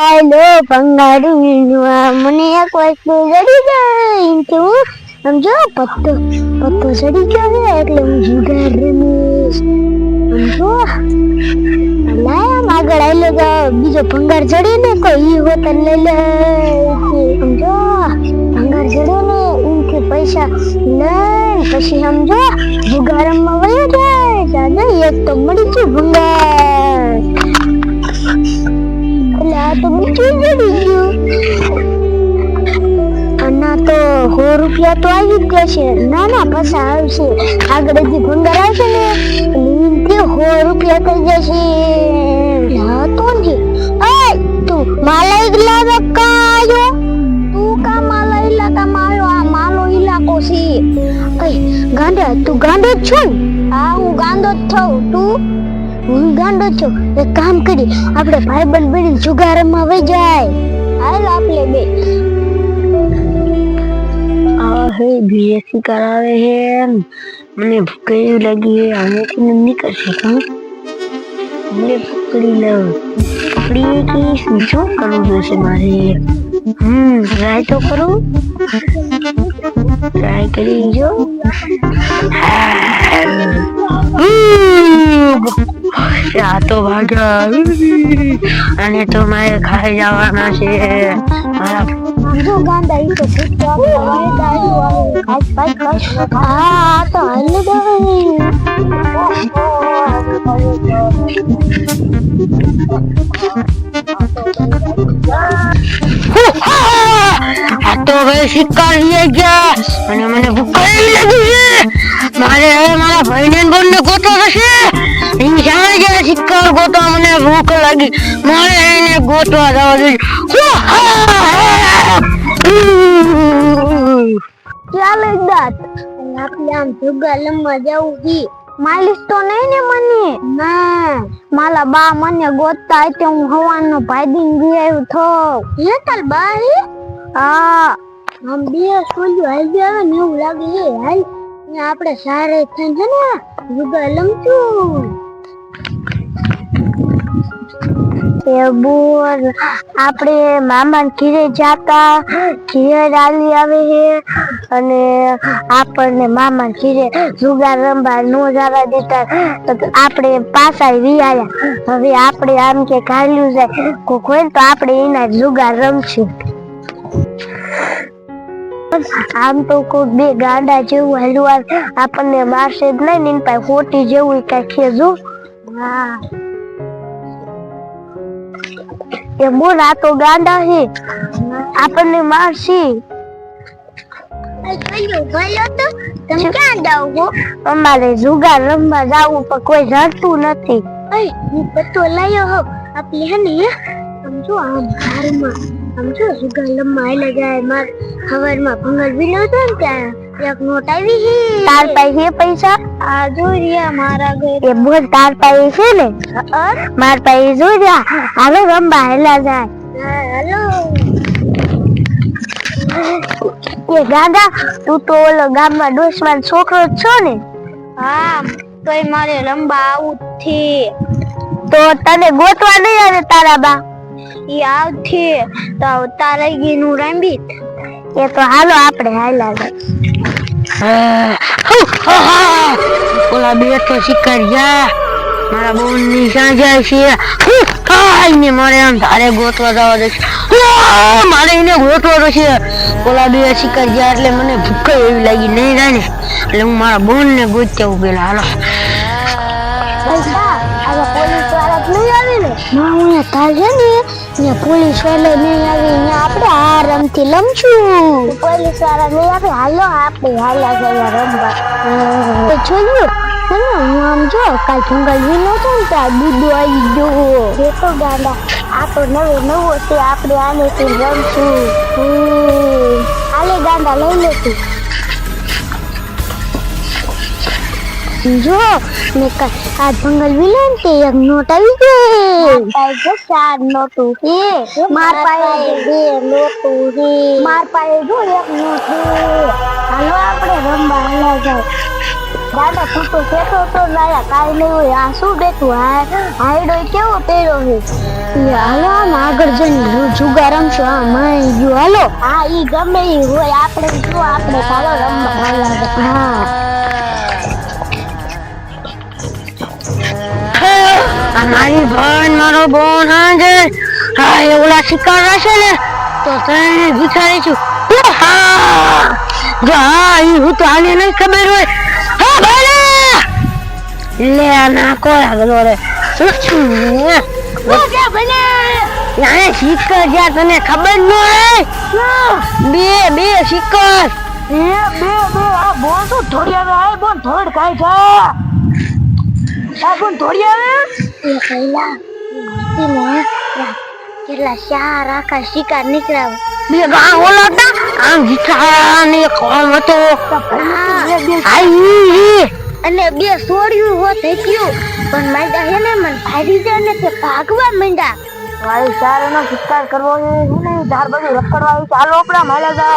ભંગારું વીણવા મને વસ્તુ જડી ગઈ કે હું સમજો પત્તો પત્તો ચડી ગયો છે એટલે હું જુગાર રમીશ. સમજો લાયા આગળ આવેલો તો બીજો ભંગાર ચડે ને કોઈ ઈ હોતન લઈ લે. સમજો ભંગાર ચડે ને એમથી પૈસા લઈ પછી સમજો જુગાર રમવા વયો જાય. એક તો મળી ગયું ભંગાર. આ તો બીજું જડી ગયું? આના તો સો રૂપિયા તો આવી જ જશે ના ના પાછા આવશે. આગળ જે ભંગાર આવશે ને. લીમથી સો રૂપિયા થઈ જશે ના તો જી અય તું માલા ઇગલા બકાયો તું કા માલા ઇલાકા મારો આ માલો ઇલાકો છે. અય, ગાંડા, તું ગાંડો છો ને? હા, હું ગાંડો જ થઉં. તું? હું ગાંડો જ છું. એક કામ કરી આપણે ભાઈબંધ બની જુગારમાં વહી જાય. હાલ આપણે બે. આ હે બીએસસી કરાવે હે મને ભૂખ એવી લાગી હે અહીંયાથી ન નીકળશે હું મને પકડી લઉં પકડી કે શું શું કરવું જોઈશે મારે? હમ ટ્રાય તો કરું. ટ્રાય કરી જો. આ તો ભાગ્યા અને તો મારે ખાઈ જવાના છે મારા જો ગાંડા ઈ તો ભૂત આપણે વાયદા આવ્યું આવે કાચ કાચ કાચ હા જાણે ગોતો મને ભૂખ લાગી. મારે એને ગોતવા જવા જોઈએ ચાલ દાંત. આપણે આમ જુગા લંબા જવું છી. માલિશ તો નહીં ને મને. ના. માલા બા મને ગોતતા એટલે હું હવાનો ભાઈદીન ગઈ આવ્યું થો હે તાર બા હે. આમ બે સોલ્યું હાલી આવે ને એવું લાગે હાલ. આપણે સારે થઈને છે ને જુગા લમચું બોલ. આપણે મામા ઘીરે જાતા, ઘીરે ડાલી આવે છે અને આપણને મામા ઘીરે જુગાર રમવા નો જવા દેતા. આપણે પાછા વી હવે આપણે આમ કે ઘાલ્યું જાય. કોક હોય તો આપણે એના જુગાર રમશું. આમ તો કોઈ બે ગાંડા જેવું હલવા આપણને મારશે જ નહીં ને પાસે ખોટી જેવું કઈ ખેજું હા એ બોલા તો ગાંડા હે. આપણને મારશે અમારે જુગાર રમવા જવું પણ કોઈ જડતું નથી. હું પત્તો લાયો હો આપણે હે ને સમજો આમ ઘરમાં સમજો જુગાર રમવા એટલે જાય માર ખબરમાં ભંગલ વિલો હતો ને ત્યાં. એક નોટ આવી છે. તાર પાસે પૈસા? આ જોરિયા મારા ઘરે. એ બોલ તાર પાસે છે ને? માર પાસે જોરિયા હાલો રમવા હેલા જાય. હાલો. એ ગાંડા તું તો ઓલો ગામમાં ડોસમાં છોકરો જ છો ને? હા તોય મારે લંબા આવું થી તો તને ગોતવા નહીં આવે તારા બા? એ આવતી તો તારા ગીનું રમી એ તો હાલો આપણે હાલા જાય. ઓલા બે તો શિકાર ગયા. મારા બોનની સાંજે છે? મારે આમ ધારે ગોતવા જવા ઉઆ, મારે એને ગોતવા તો છે ઓલા બે શિકાર ગયા એટલે મને ભૂખ એવી લાગી. નહીં જાય ને. એટલે હું મારા બોન ને ગોતવા આવું પેલા હાલો. હું તાર છે ને ને પોલીસવાળા નહીં આવે ને આપણે આરામથી લમશું પોલીસવાળા નહીં આવે, હાલો, આપણે હાલા ગયા રમવા. જોયું? હે, હું આમ જો કાલ જંગલ વિનો ને ત્યાં દૂધો આવી ગયો. એ તો ગાંડા, આ તો નવો નવો છે, આપણે આને રમશું. હાલે ગાંડા, લઈ લેતું જો ને આ જંગલ વિલન તે એક નોટ આવી ગઈ પાસે ચાર નોટ હે માર પાસે બે નોટ હે માર પાસે જો એક નોટ હે હાલો આપણે રમવા હાલા જાય. દાદા તું તો કહેતો તો લાયા કાઈ નહીં હોય. આ શું બેઠું? હા હાઈડો કેવો પહેર્યો હે હાલો આમ આગળ જઈને જુગા રમશું. હા માઈ ગયું. હાલો. હા ઈ ગમે ઈ હોય. આપણે શું આપણે ચાલો રમવા હાલા હા. મારી ભાન મારો બોન હાજે. હા એ ઓલા શિકાર હશે ને તો તને વિચારી છું હા. જો હા એ હું તો આને નહીં ખબર હોય. હા ભાઈ લે ના કોઈ આગળ રે નાને શિકાર જ્યાં તને ખબર ન હોય બે બે શિકાર એ બે બે આ બોલ તો થોડી આવે? આ બોલ થોડ કાઈ છે. આ બોન થોડી આવે? એ કઈલા ને કેટલા ચાર આખા શિકાર નીકળ્યા બે ગા ઓલા હતા આમ જીઠા ને કોમ હતો આઈ અને બે સોડ્યું થઈ ગયું પણ માંડા હે ને મને ભાગી જાય ને તે ભાગવા માંડ્યા ભાઈ સારો નો શિકાર કરવો હું ને ધાર બધું રખડવા આવી ચાલો આપણા માલા જા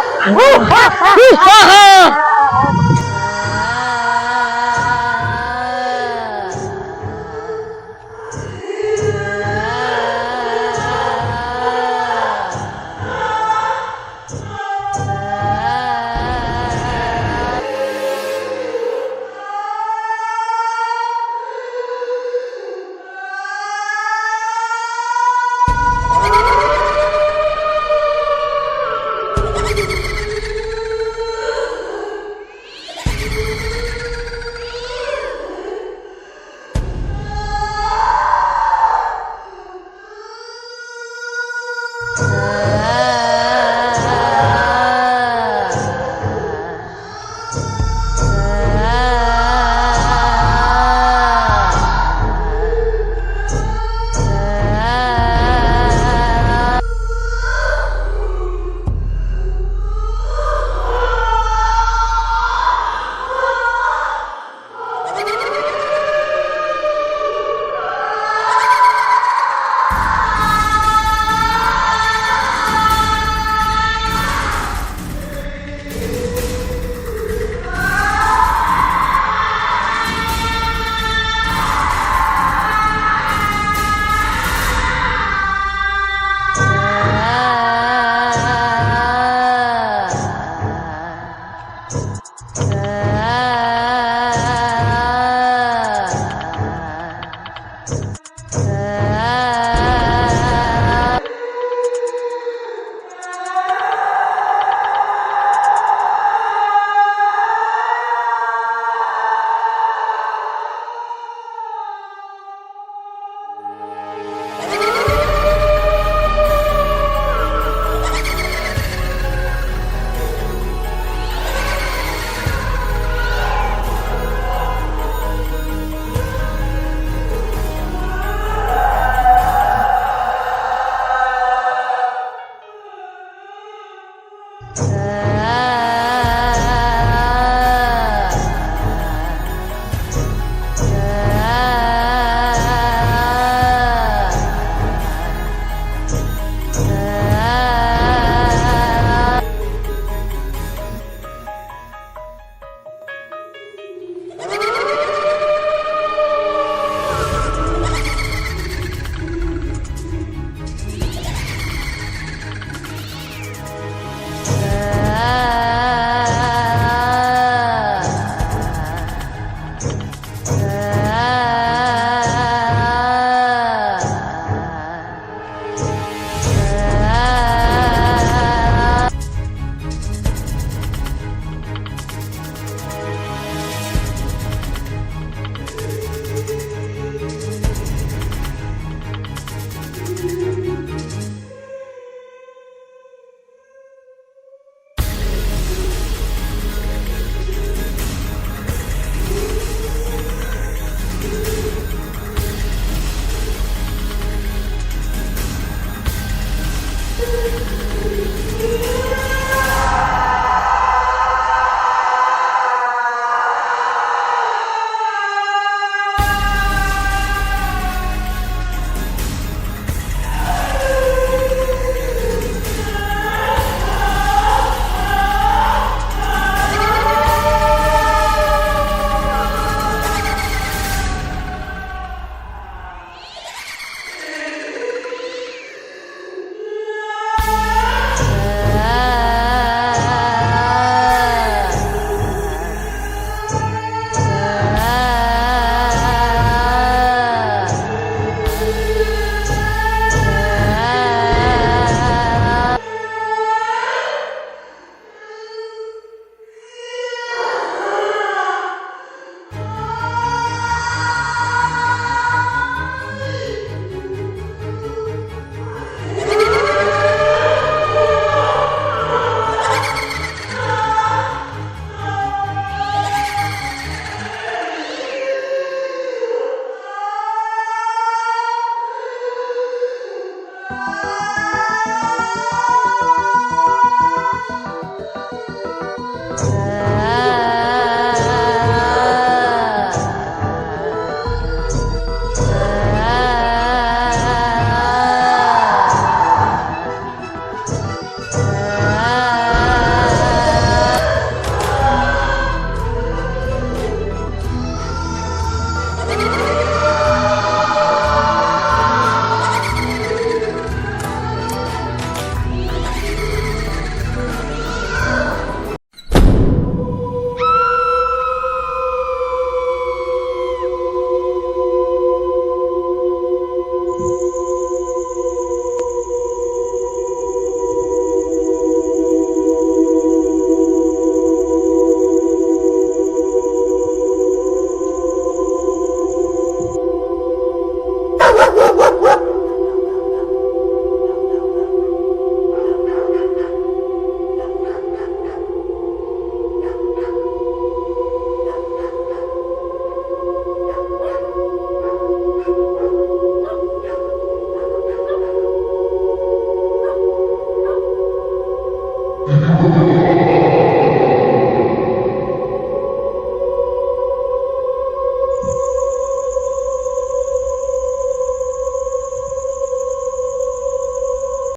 Oh!